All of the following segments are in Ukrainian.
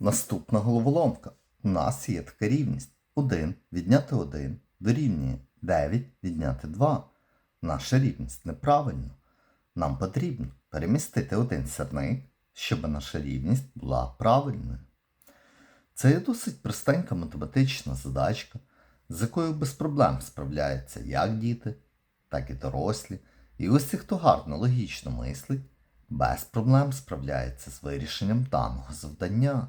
Наступна головоломка. У нас є така рівність. 1 відняти 1 дорівнює 9 відняти 2. Наша рівність неправильна. Нам потрібно перемістити один сірник, щоб наша рівність була правильною. Це є досить простенька математична задачка, з якою без проблем справляються як діти, так і дорослі. І ті, хто гарно логічно мислить, без проблем справляється з вирішенням даного завдання.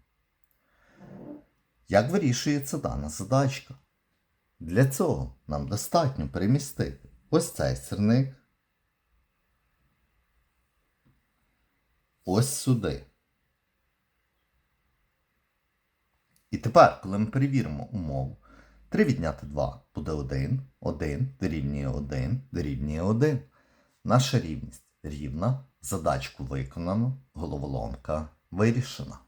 Як вирішується дана задачка? Для цього нам достатньо перемістити ось цей сірник ось сюди. І тепер, коли ми перевіримо умову, 3 відняти 2 буде 1, 1 дорівнює 1 дорівнює 1. Наша рівність рівна, задачку виконано, головоломка вирішена.